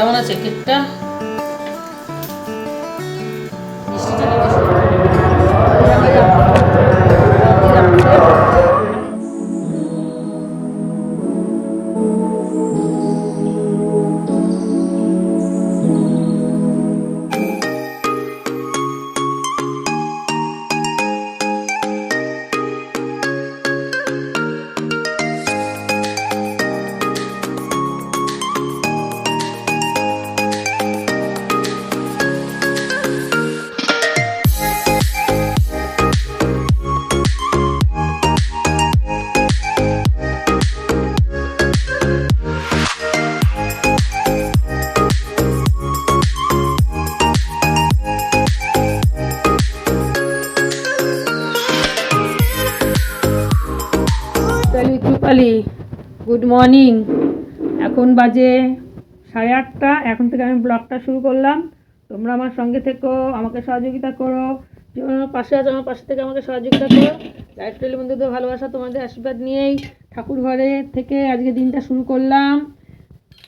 কেমন আছে? কেকটা মর্নিং এখন বাজে সাড়ে আটটা, এখন থেকে আমি ব্লগটা শুরু করলাম। তোমরা আমার সঙ্গে থেকো, আমাকে সহযোগিতা করো। যেমন আমার পাশে আছো, আমার পাশে থেকে আমাকে সহযোগিতা করো। লাইফস্টাইল বন্ধুদের ভালোবাসা তোমাদের আশীর্বাদ নিয়েই ঠাকুর ঘরে থেকে আজকে দিনটা শুরু করলাম।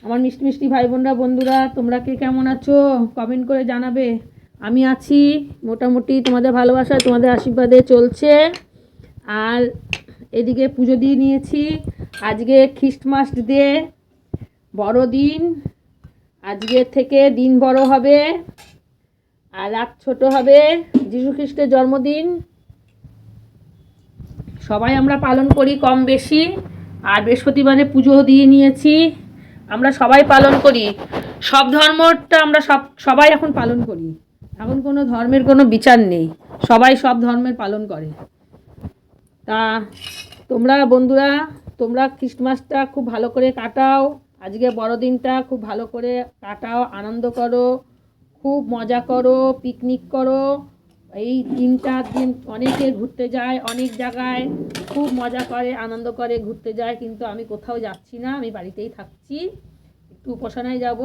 আমার মিষ্টি মিষ্টি ভাই বোনরা, বন্ধুরা, তোমরা কে কেমন আছো? কমেন্ট করে জানাবে। আমি আছি, মোটামুটি তোমাদের ভালোবাসা তোমাদের আশীর্বাদে চলছে। আর এদিকে পুজো দিয়ে নিয়েছি। আজকে খ্রিস্টমাস ডে, বড়দিন, আজকে থেকে দিন বড় হবে, আর রাত ছোট হবে, যীশু খ্রিস্টের জন্মদিন। সবাই আমরা পালন করি কম বেশি, আর বৃহস্পতিবারে পুজো দিয়ে নিয়েছি, আমরা সবাই পালন করি। সব ধর্মটা আমরা সব, সবাই এখন পালন করি। এখন কোনো ধর্মের কোনো বিচার নেই, সবাই সব ধর্মের পালন করে। তা তোমরা বন্ধুরা তোমরা খ্রিস্টমাসটা খুব ভালো করে কাটাও। আজকে বড়দিনটা খুব ভালো করে কাটাও, আনন্দ করো, খুব মজা করো পিকনিক করো। এই তিন চার দিন অনেকে ঘুরতে যায়, অনেক জায়গায় খুব মজা করে, আনন্দ করে ঘুরতে যায়, কিন্তু আমি কোথাও যাচ্ছি না, আমি বাড়িতেই থাকছি। একটু উপাসনায় যাব।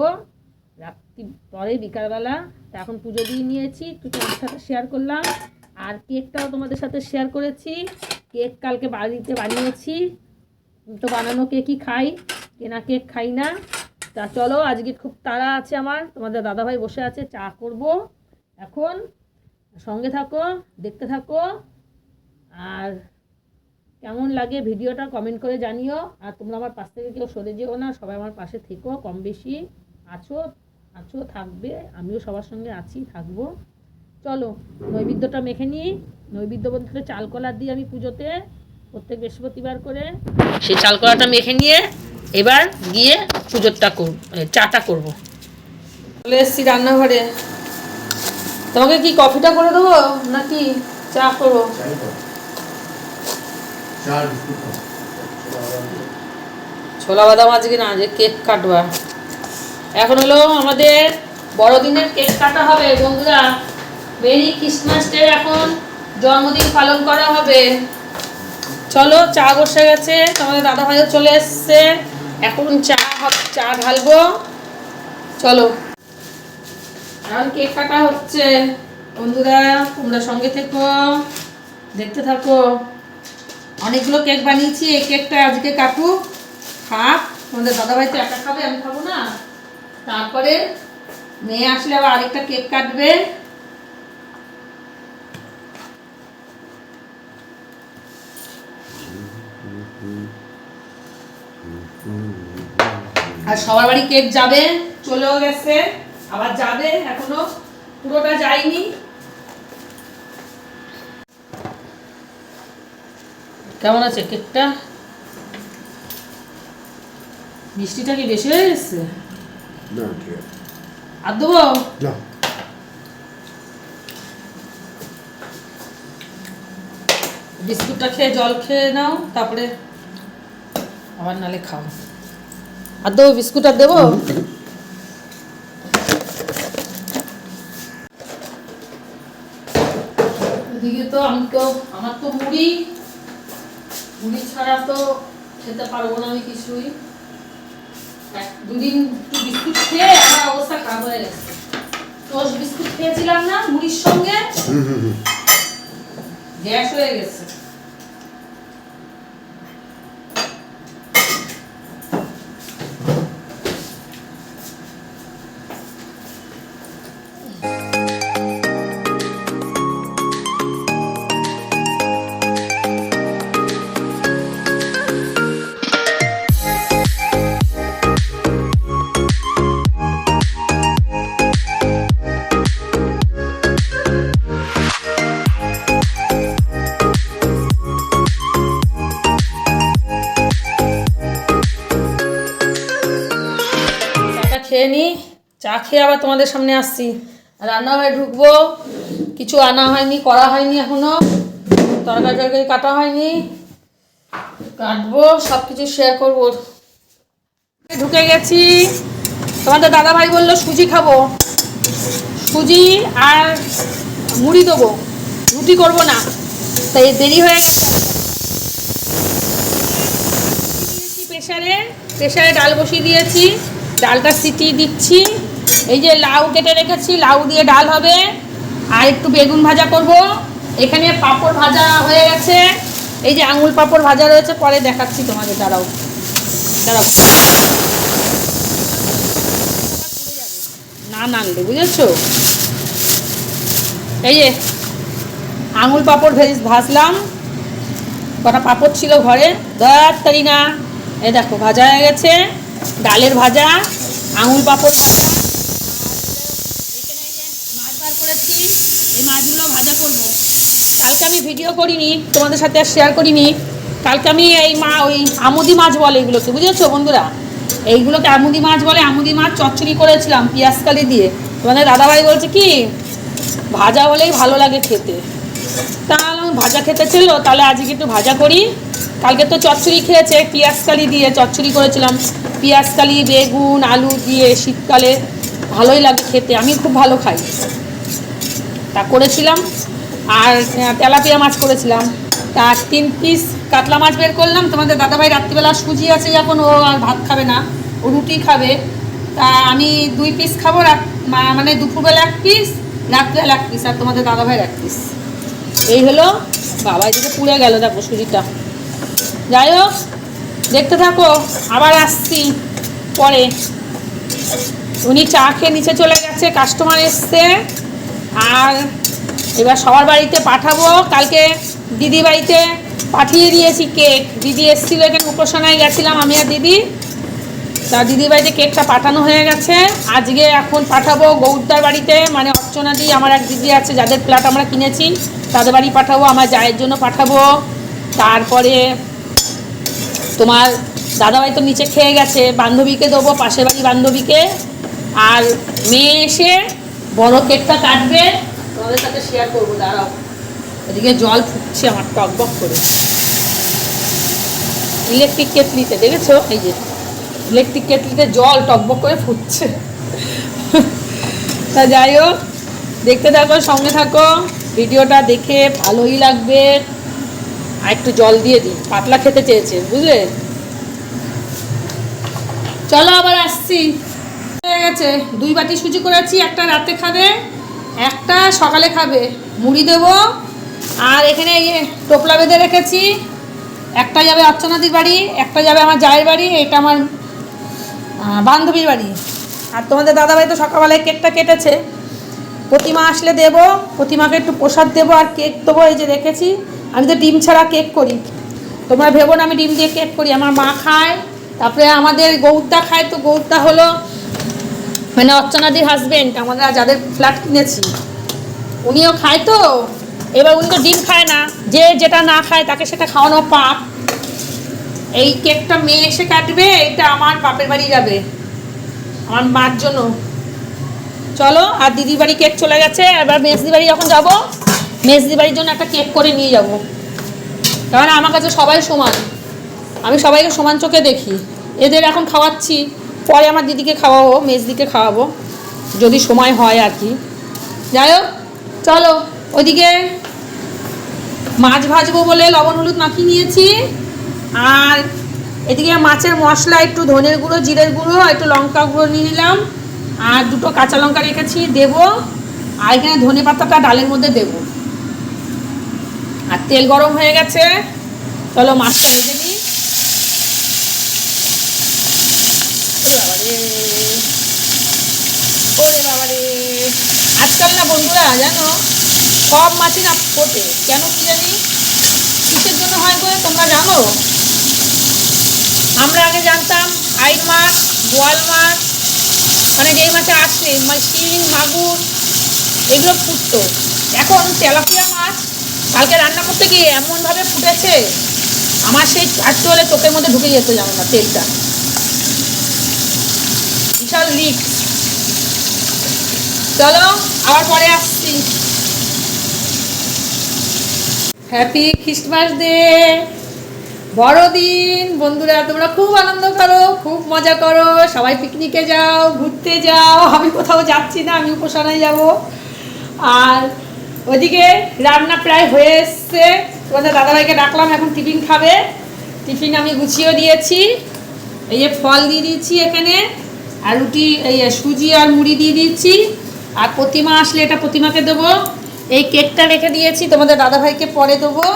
রাত্রি পরে বিকালবেলা, তা এখন পুজো দিয়ে নিয়েছি, একটু তোমাদের সাথে শেয়ার করলাম। আর কেকটাও তোমাদের সাথে শেয়ার করেছি। কেক কালকে বাড়িতে বানিয়েছি। তো বানানো কেকই খাই? কেনা কেক খাই না। তা চলো, আজকে খুব তাড়া আছে আমার। তোমাদের দাদাভাই বসে আছে, চা করব এখন। সঙ্গে থাকো, দেখতে থাকো। আর কেমন লাগে ভিডিওটা কমেন্ট করে জানিও। আর তোমরা আমার পাশ থেকে কেউ সরে যেও না, সবাই আমার পাশে থেকো, কম বেশি আছো আছো, থাকবে। আমিও সবার সঙ্গে আছি, থাকব। চলো, নৈবেদ্যটা মেখে নিই। নৈবেদ্য বলতে হলে চাল কলা দিই আমি পুজোতে। প্রত্যেক বৃহস্পতিবার করে সেই চাল কলাটা মেখে নিয়ে এবার গিয়ে পুজোরটা করব এ, চাটা করব। চলে এসেছি রান্নাঘরে। তোমাকে কি কফিটা করে দেবো নাকি চা করব? ছোলা বাদাম আজকে না যে কেক কাটবা। এখন হলো আমাদের বড়দিনের কেক কাটা হবে বন্ধুরা। মেরি ক্রিসমাস ডে এখন জন্মদিন পালন করা হবে। চলো, চা বসে গেছে, তোমাদের দাদা ভাইও চলে এসছে। এখন চা চা ঢালবো। চলো। এখন কেক কাটা হচ্ছে। বন্ধুরা, তোমরা সঙ্গে থেকো, দেখতে থাকো। অনেকগুলো কেক বানিয়েছি, এই কেকটা আজকে কাটুক খাক। তোমাদের দাদাভাই তো একা খাবে, আমি খাব না। তারপরে মেয়ে আসলে আবার আরেকটা কেক কাটবে। আর সবার বাড়ি কেক যাবে চলেও গেছে আবার যাবে এখনও পুরোটা যায়নি। কেমন আছে কেকটা? মিষ্টিটা কি বেশি হয়ে গেছে? আর দেবো? বিস্কুটটা খেয়ে জল খেয়ে নাও তারপরে আবার নালে খাও। আর দেবো বিস্কুট আর দেবো? এদিকে তো আমি তো আমার তো মুড়ি। মুড়ি ছাড়া তো খেতে পারব না আমি কিছুই। এক দুদিন বিস্কুট খেয়ে আমার অবস্থা খারাপ হয়ে গেছে। টোস্ট বিস্কুট খেয়েছিলাম না মুড়ির সঙ্গে। গ্যাস হয়ে গেছে। খেয়ে নিই চা খেয়ে আবার তোমাদের সামনে আসছি। রান্নাঘরে ঢুকবো, কিছু আনা হয়নি, করা হয়নি এখনও, তরকারি টরকারি কাটা হয়নি, কাটবো সব কিছু শেয়ার করব। ঢুকে গেছি। তোমাদের দাদা ভাই বলল সুজি খাব। সুজি আর মুড়ি দেবো, রুটি করব না। তাই দেরি হয়ে গেছে। প্রেশারে প্রেশারে ডাল বসিয়ে দিয়েছি। ডালটা সিটি দিচ্ছি। এই যে লাউ কেটে রেখেছি, লাউ দিয়ে ডাল হবে। আর একটু বেগুন ভাজা করব। এখানে পাঁপড় ভাজা হয়ে গেছে। এই যে আঙুল পাঁপড় ভাজা রয়েছে, পরে দেখাচ্ছি তোমাদের, দাঁড়াও। দাঁড়াও। না নানলে, বুঝেছ? এই যে আঙুল পাঁপড় ভেজ, ভাজলাম। কটা পাঁপড় ছিল ঘরে? তারি না এ দেখো, ভাজা হয়ে গেছে। ডালের ভাজা আঙুল পাঁপড় ভাজা। মাছ বার করেছি। এই মাছগুলো ভাজা করব। কালকে আমি ভিডিও করিনি, তোমাদের সাথে আর শেয়ার করিনি। কালকে আমি এই মা, ওই আমুদি মাছ বলে এগুলোকে, বুঝেছ বন্ধুরা? এইগুলোকে আমুদি মাছ বলে, আমুদি মাছ চচ্চড়ি করেছিলাম কালি দিয়ে। তোমাদের দাদাভাই বলছে কি, ভাজা হলেই ভালো লাগে খেতে। আমি ভাজা খেতে ছিল, তাহলে আজকে একটু ভাজা করি। কালকে তো চচ্চড়ি খেয়েছে পেঁয়াজকালি দিয়ে চচ্চড়ি করেছিলাম। পেঁয়াজকালি বেগুন, আলু দিয়ে শীতকালে ভালোই লাগে খেতে, আমি খুব ভালো খাই। তা করেছিলাম, আর তেলাপিয়া মাছ করেছিলাম। তা তিন পিস কাতলা মাছ বের করলাম, তোমাদের দাদাভাই রাত্রিবেলা সুজি আছে যখন, ও আর ভাত খাবে না, ও রুটি খাবে। তা আমি দুই পিস খাব মানে দুপুরবেলা এক পিস রাত্রিবেলা এক পিস আর তোমাদের দাদাভাইয়ের এক পিস এই হলো, বাবা এদিকে পুড়ে গেল, দেখো সুজিটা যাই হোক, দেখতে থাকো, আবার আসছি পরে। উনি চা খেয়ে নিচে চলে গেছে কাস্টমার এসছে। আর এবার সবার বাড়িতে পাঠাবো, কালকে দিদি বাড়িতে পাঠিয়ে দিয়েছি কেক। দিদি এসেছিল এখানে উপাসনায়, গেছিলাম আমি আর দিদি। তা দিদি বাড়িতে কেকটা পাঠানো হয়ে গেছে। আজকে এখন পাঠাবো গৌরদার বাড়িতে মানে অর্চনা দি আমার এক দিদি আছে, যাদের ফ্ল্যাট আমরা কিনেছি। তাদের বাড়ি পাঠাবো, আমার জায়ের জন্য পাঠাবো। তারপরে তোমার দাদাভাই তো নিচে খেয়ে গেছে, বান্ধবীকে দেবো, পাশের বাড়ি বান্ধবীকে। আর মেয়ে এসে বড় কেকটা কাটবে, তোমাদের সাথে শেয়ার করব, দাঁড়াও। এদিকে জল ফুটছে আমার টকবক করে। ইলেকট্রিক কেটলিতে, দেখেছ? এই যে ইলেকট্রিক কেটলিতে জল টকবক করে ফুটছে। তা যাই হোক, দেখতে থাকো, সঙ্গে থাকো। ভিডিওটা দেখে ভালোই লাগবে। আর একটু জল দিয়ে দিই। পাতলা খেতে চেয়েছে, বুঝলে? চলো আবার আসছি। হয়ে গেছে। দুই বাটি সুজি করেছি, একটা রাতে খাবে, একটা সকালে খাবে। মুড়ি দেবো। আর এখানে এই যে টোপলা বেঁধে রেখেছি। একটা যাবে অর্চনাদির বাড়ি, একটা যাবে আমার জায়ের বাড়ি, এটা আমার বান্ধবীর বাড়ি। আর তোমাদের দাদাভাই তো সকালবেলায় কেকটা কেটেছে। প্রতিমা আসলে দেব, প্রতিমাকে একটু প্রসাদ দেবো আর কেক দেবো, এই যে রেখেছি আমি তো ডিম ছাড়া কেক করি। তোমরা ভেবো না আমি ডিম দিয়ে কেক করি, আমার মা খায়, তারপরে আমাদের গৌরদা খায়, তো গৌরদা হলো মানে অর্চনাদির হাজবেন্ড আমরা যাদের ফ্ল্যাট কিনেছি। উনিও খায় তো, এবার উনি তো ডিম খায় না, যে যেটা না খায় তাকে সেটা খাওয়ানো পাপ। এই কেকটা মেয়ে এসে কাটবে, এটা আমার বাপের বাড়ি যাবে, আমার মার জন্য। চলো, আর দিদির বাড়ি কেক চলে গেছে। এবার মেজদি বাড়ি যখন যাব মেজদি বাড়ির জন্য একটা কেক করে নিয়ে যাব। কারণ আমার কাছে সবাই সমান। আমি সবাইকে সমান চোখে দেখি। এদের এখন খাওয়াচ্ছি। পরে আমার দিদিকে খাওয়াবো, মেজদিকে খাওয়াবো। যদি সময় হয় আর কি। যাই হোক, চলো ওইদিকে মাছ ভাজবো বলে লবণ হলুদ মাখিয়ে নিয়েছি। আর এদিকে মাছের মশলা, একটু ধনের গুঁড়ো, জিরের গুঁড়ো, একটু লঙ্কা গুঁড়ো নিয়ে নিলাম। আর দুটো কাঁচা লঙ্কা রেখেছি, দেবো, আর এখানে ধনে পাতাটা ডালের মধ্যে দেবো। আর তেল গরম হয়ে গেছে, চলো মাছটা ভেজে নিই। ওরে আজকাল না বন্ধুরা, জানো, সব মাছই না ফোটে। কেন কি জানি? কিসের জন্য হয় গো, তোমরা জানো? আমরা আগে জানতাম আইন মাছ, বোয়াল মাছ মানে যেই মাছে আসে মানে শিং, মাগুর, এগুলো ফুটতো। এখন তেলাপিয়া মাছ কালকে রান্না করতে গিয়ে এমনভাবে ফুটেছে, আমার সেই চারটে হলে চোখের মধ্যে ঢুকে যেত জানো না, তেলটা। বিশাল লিক চলো, আবার পরে আসছি। হ্যাপি খ্রিস্টমাস ডে বড়দিন, বন্ধুরা, তোমরা খুব আনন্দ করো, খুব মজা করো। সবাই পিকনিকে যাও, ঘুরতে যাও। আমি কোথাও যাচ্ছি না, আমি উপাসনায় যাব। আর ওদিকে রান্না প্রায় হয়ে এসছে। তোমাদের দাদাভাইকে ডাকলাম, এখন টিফিন খাবে। টিফিন আমি গুছিয়েও দিয়েছি। এই যে ফল দিয়ে দিয়েছি এখানে, আর রুটি, এই সুজি আর মুড়ি দিয়ে দিয়েছি। আর প্রতিমা আসলে এটা প্রতিমাকে দেবো। এই কেকটা রেখে দিয়েছি, তোমাদের দাদাভাইকে পরে দেবো।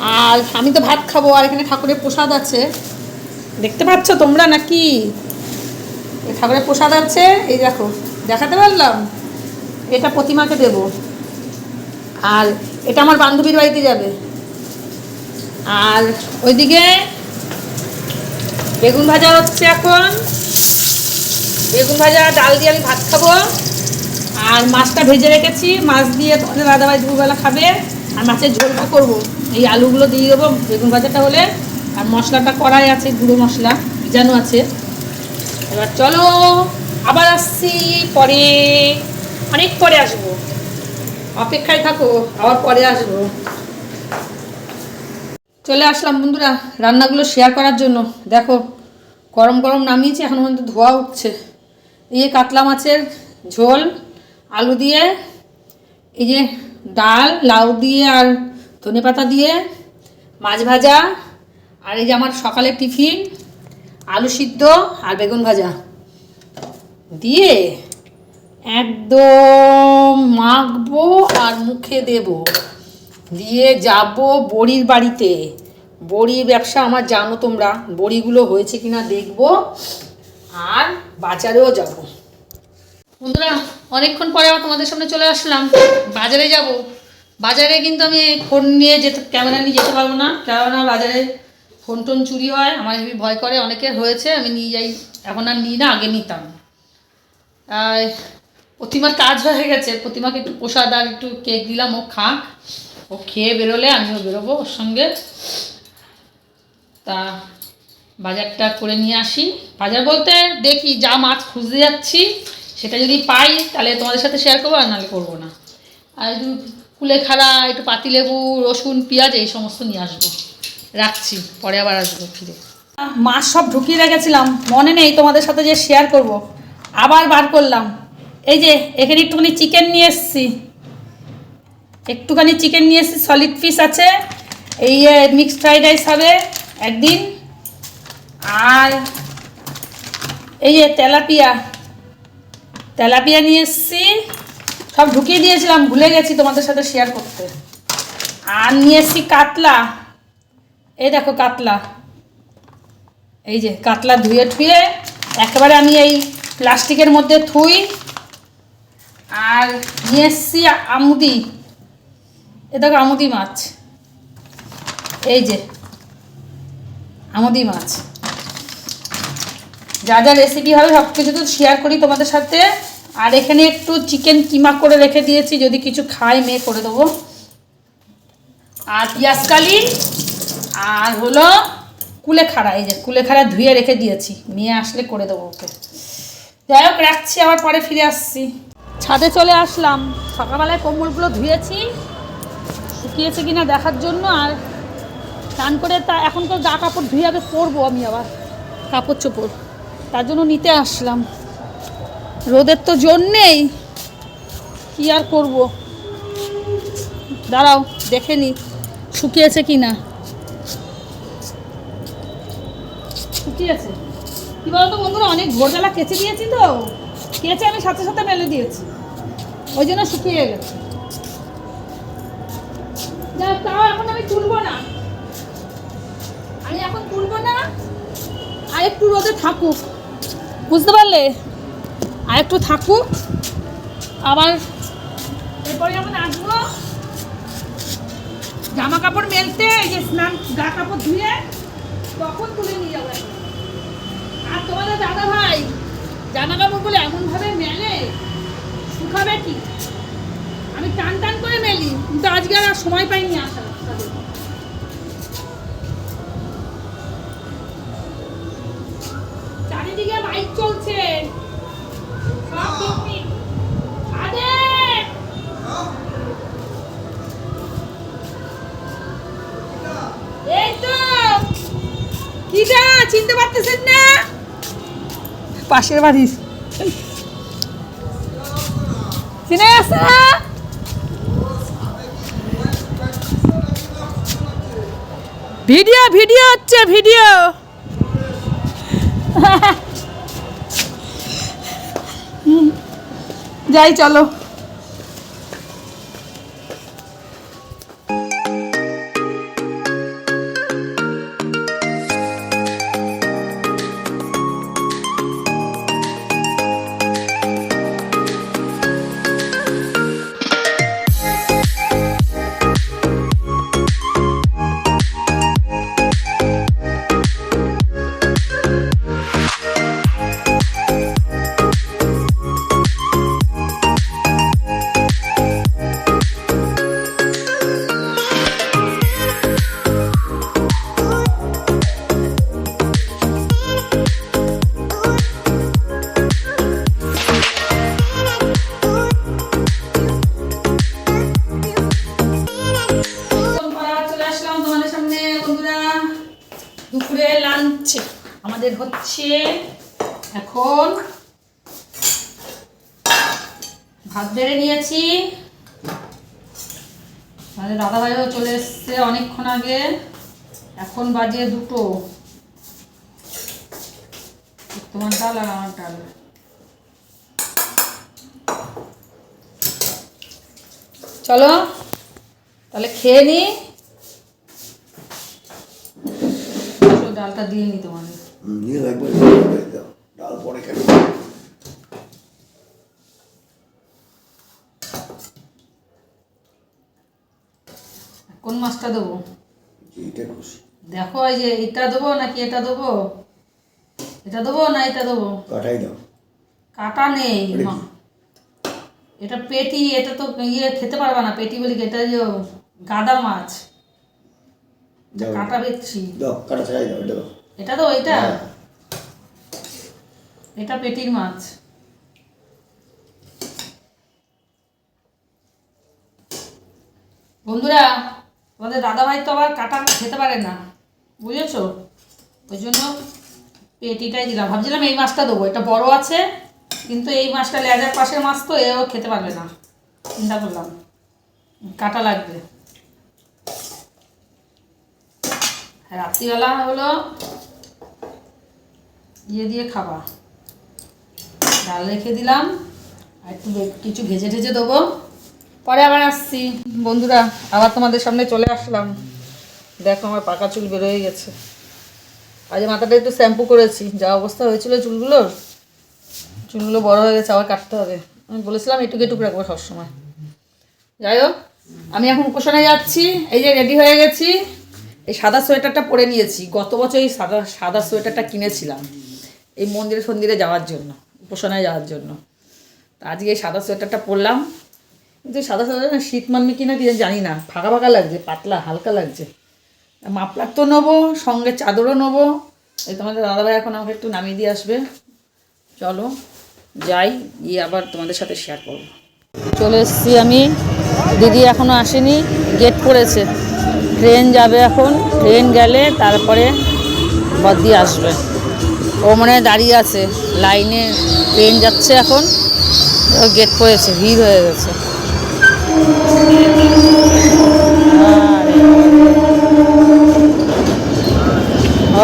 আর আমি তো ভাত খাব, আর এখানে ঠাকুরের প্রসাদ আছে। দেখতে পাচ্ছ তোমরা নাকি? ঠাকুরের প্রসাদ আছে, এই দেখো, দেখাতে পারলাম? এটা প্রতিমাকে দেব। আর এটা আমার বান্ধবীর বাড়িতে যাবে। আর ওইদিকে বেগুন ভাজা হচ্ছে এখন। বেগুন ভাজা, ডাল দিয়ে আমি ভাত খাব। আর মাছটা ভেজে রেখেছি, মাছ দিয়ে তোমাদের দাদাভাই দুপুরবেলা খাবে। আর মাছের ঝোলটা করব। এই আলুগুলো দিয়ে দেবো, বেগুন ভাজাটা হলে, আর মশলাটা করাই আছে, গুঁড়ো মশলা, ভিজানো আছে। এবার চলো, আবার আসছি, পরে, অনেক পরে আসব। অপেক্ষায় থাকো, আবার পরে আসব। চলে আসলাম বন্ধুরা, রান্নাগুলো শেয়ার করার জন্য। দেখো, গরম গরম নামিয়েছি, এখন পর্যন্ত ধোয়া উঠছে। এই যে কাতলা মাছের ঝোল, আলু দিয়ে, এই যে ডাল, লাউ দিয়ে আর ধনে পাতা দিয়ে, মাছ ভাজা, আর এই যে আমার সকালের টিফিন, আলু সিদ্ধ আর বেগুন ভাজা। দিয়ে একদম মাখবো আর মুখে দেব। দিয়ে যাব বড়ির বাড়িতে। বড়ির ব্যবসা আমার জানো তোমরা, বড়িগুলো হয়েছে কিনা দেখব। আর বাজারেও যাব। বন্ধুরা, অনেকক্ষণ পরে আবার তোমাদের সামনে চলে আসলাম। বাজারে যাব। বাজারে কিন্তু আমি ফোন নিয়ে যেতে ক্যামেরা নিয়ে যেতে পারব না। কেননা বাজারে ফোন টোন চুরি হয়, আমার হেবি ভয় করে, অনেকের হয়েছে, আমি নিয়ে যাই। এখন আর নিই না, আগে নিতাম। প্রতিমার কাজ হয়ে গেছে, প্রতিমাকে একটু প্রসাদ আর একটু কেক দিলাম, ও খাক। ও খেয়ে বেরোলে, আমিও বেরোবো ওর সঙ্গে। তা বাজারটা করে নিয়ে আসি। বাজার বলতে দেখি যা মাছ খুঁজতে যাচ্ছি, সেটা যদি পাই, তাহলে তোমাদের সাথে শেয়ার করব আর নাহলে করব না। আর কুলেখাড়া একটু পাতিলেবু রসুন, পেঁয়াজ, এই সমস্ত নিয়ে আসব। রাখছি, পরে আবার আসব ফিরে। মাছ সব ঢুকিয়ে রেখেছিলাম, মনে নেই তোমাদের সাথে যে শেয়ার করব। আবার বার করলাম। এই যে, এখানে একটুখানি চিকেন নিয়ে এসেছি। একটুখানি চিকেন নিয়ে এসেছি সলিড পিস আছে। এই মিক্সড ফ্রাইড রাইস হবে একদিন। আর এই যে তেলাপিয়া। তেলাপিয়া নিয়ে এসেছি। সব ঢুকিয়ে দিয়েছিলাম, ভুলে গেছি তোমাদের সাথে শেয়ার করতে। আর নিয়ে এসেছি কাতলা। এই দেখো কাতলা। এই যে কাতলা ধুয়ে ঠুয়ে একেবারে আমি এই প্লাস্টিকের মধ্যে থুই। আর নিয়ে এসেছি আমুদি। এ দেখো আমুদি মাছ। এই যে আমুদি মাছ। যা যা রেসিপি হবে সব কিছু তো শেয়ার করি তোমাদের সাথে। আর এখানে একটু চিকেন কিমা করে রেখে দিয়েছি, যদি কিছু খায় মেয়ে করে দেবো। আর পেঁয়াজ কালি আর হলো কুলেখাড়া, এই যে কুলেখাড়া ধুয়ে রেখে দিয়েছি, মেয়ে আসলে করে দেবো ওকে। যাই হোক, রাখছি, আবার পরে ফিরে আসছি। ছাদে চলে আসলাম, সকালবেলায় কোমরগুলো ধুয়েছি, শুকিয়েছে কিনা দেখার জন্য, আর স্নান করে তা এখন তো গা কাপড় ধুয়ে আগে পরবো আমি আবার, কাপড় চোপড়। তার জন্য নিতে আসলাম। রোদের তো জোর নেই। কী আর করব? দাঁড়াও, দেখে নি, শুকিয়েছে কি না শুকিয়েছে? কি বলতো বন্ধুরা, অনেক ভোরবেলা কেচে দিয়েছি তো। কেচে আমি সাথে সাথে মেলে দিয়েছি। ওই জন্য শুকিয়ে গেছে। তাও এখন আমি তুলবো না। আমি এখন তুলবো না, আর একটু রোদে থাকুক। বুঝতে পারলে? আর একটু থাকুক। আবার এরপরে যখন আসব জামা কাপড় মেলতে যে স্নান, গা কাপড় ধুয়ে তখন তুলে নিয়ে যাব আর তোমাদের দাদা ভাই জামা কাপড়গুলো এমনভাবে মেলে, শুকাবে কি? আমি টান টান করে মেলি, কিন্তু আজকে আর সময় পাইনি আসার। পাশের বাড়ির চিনে গেছে ভিডিও ভিডিও হচ্ছে ভিডিও। যাই চলে। অনেকক্ষণ আগে। এখন বাজে দুটো। তোমার ডাল আর আমার ডাল। চলো, তাহলে খেয়ে নি। ডালটা দিয়ে নি তোমাদের। ডাল পরে কেন মাছটা দেবো? এইটা খুশি। দেখো এই যে এটা দেবো নাকি এটা দেবো? এটা দেবো না এটা দেবো? কাটাই দাও। কাটা নেই এটা পেটি এটা তো ইয়ে খেতে পারবা না পেটি বলি এটা যে গাদা মাছ। কাটা বেচছি কাটা ছাড়াই দাও এটা এটা তো এটা? হ্যাঁ। এটা পেটির মাছ। বন্ধুরা তোমাদের দাদাভাই তো আবার কাটা খেতে পারে না, বুঝেছ? ওই জন্য পেটিটাই দিলাম। ভাবছিলাম এই মাছটা দেবো, এটা বড় আছে, কিন্তু এই মাছটা লেজার পাশের মাছ তো, এও খেতে পারবে না। চিন্তা করলাম, কাটা লাগবে। রাত্রিবেলা হলো ইয়ে দিয়ে খাবা। ডাল রেখে দিলাম, আর একটু কিছু ভেজে ঠেজে দেবো। পরে আবার আসছি। বন্ধুরা, আবার তোমাদের সামনে চলে আসলাম। দেখো আমার পাকা চুল বেরোয় গেছে। আজ মাথাটা একটু শ্যাম্পু করেছি। যা অবস্থা হয়েছিল চুলগুলোর, চুলগুলো বড় হয়ে গেছে, আবার কাটতে হবে। আমি বলেছিলাম এটুকু এটুকু রাখব সবসময়। যাই হোক, আমি এখন উপাসনায় যাচ্ছি। এই যে রেডি হয়ে গেছি। এই সাদা সোয়েটারটা পরে নিয়েছি। গত বছর এই সাদা সাদা সোয়েটারটা কিনেছিলাম। এই মন্দিরে ফন্দিরে যাওয়ার জন্য উপাসনায় যাওয়ার জন্য। আজকে এই সাদা সোয়েটারটা পরলাম। কিন্তু সাদা সাদা না শীত মানবে কিনা কি জানি না। ফাঁকা ফাঁকা লাগছে, পাতলা, হালকা লাগছে। মাপলার তো নেব, সঙ্গে চাদরও নেব। এই তোমাদের দাদাভাই এখন আমাকে একটু নামিয়ে দিয়ে আসবে। চলো, যাই, গিয়ে আবার তোমাদের সাথে শেয়ার করব। চলে এসেছি আমি। দিদি এখনও আসেনি গেট পড়েছে। ট্রেন যাবে এখন ট্রেন গেলে তারপরে বদি আসবে। ও মনে দাঁড়িয়ে আছে লাইনে ট্রেন যাচ্ছে এখন। গেট পড়েছে, ভিড় হয়ে গেছে।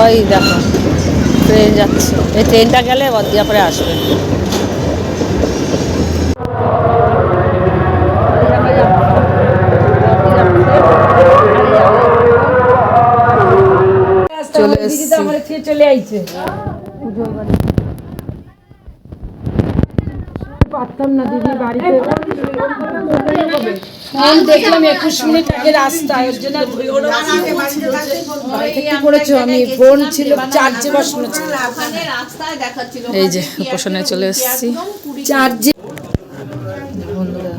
ওই দেখো ট্রেন যাচ্ছে। এই ট্রেনটা গেলে বদিয়া পরে আসবে। চলে এসছি। চলে আইছে। পারতাম না দিদি বাড়িতে। ফোন দেখলাম একুশ মিনিট আগে রাস্তায় ওর জন্য করেছ আমি ফোন ছিল চার্জে বসানো ছিল। এই যে উপাসনায় চলে এসেছি। চার্জে বন্ধুরা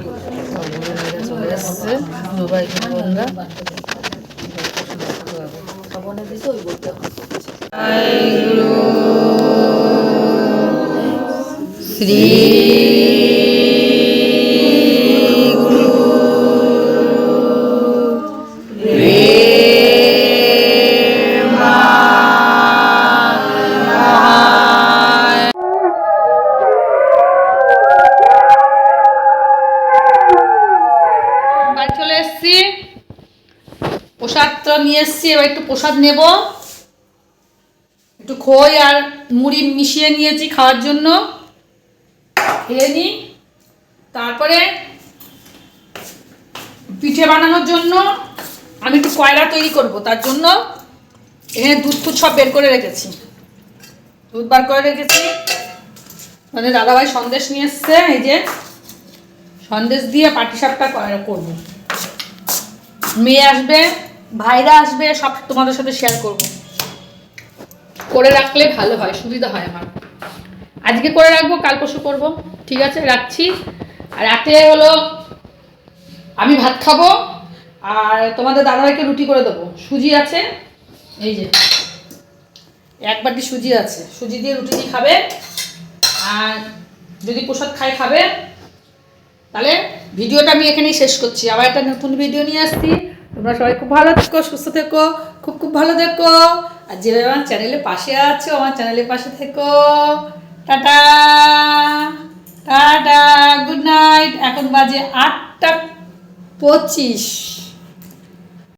শ্রী নিয়ে এসেছি, এবার একটু প্রসাদ নেব। একটু খই আর মুড়ি মিশিয়ে নিয়েছি খাওয়ার জন্য। খেয়ে নিই। তারপরে পিঠে বানানোর জন্য আমি একটু কয়লা তৈরি করব, তার জন্য এখানে দুধ ফুদ সব বের করে রেখেছি। দুধ বার করে রেখেছি। মানে দাদাভাই সন্দেশ নিয়ে এসছে, এই যে সন্দেশ দিয়ে পাটিসাপটা করব। মেয়ে আসবে। ভাইরা আসবে, সব তোমাদের সাথে শেয়ার করব। করে রাখলে ভালো হয়, সুবিধা হয় আমার। আজকে করে রাখব, কাল পরশু করব, ঠিক আছে? রাখছি। আর রাতে হলো আমি ভাত খাব, আর তোমাদের দাদাভাইকে রুটি করে দেবো। সুজি আছে? এই যে। এক বাটি সুজি আছে। সুজি দিয়ে রুটি দিয়ে খাবে। আর যদি প্রসাদ খাই খাবে। তাহলে ভিডিওটা আমি এখানেই শেষ করছি। আবার একটা নতুন ভিডিও নিয়ে আসছি। তোমরা সবাই খুব ভালো থেকো, সুস্থ থেকো, খুব খুব ভালো থেকো। আর যে আমার চ্যানেলের পাশে আছো, আমার চ্যানেলের পাশে থেকো। Tata tata, good night. এখন বাজে আটটা পঁচিশ।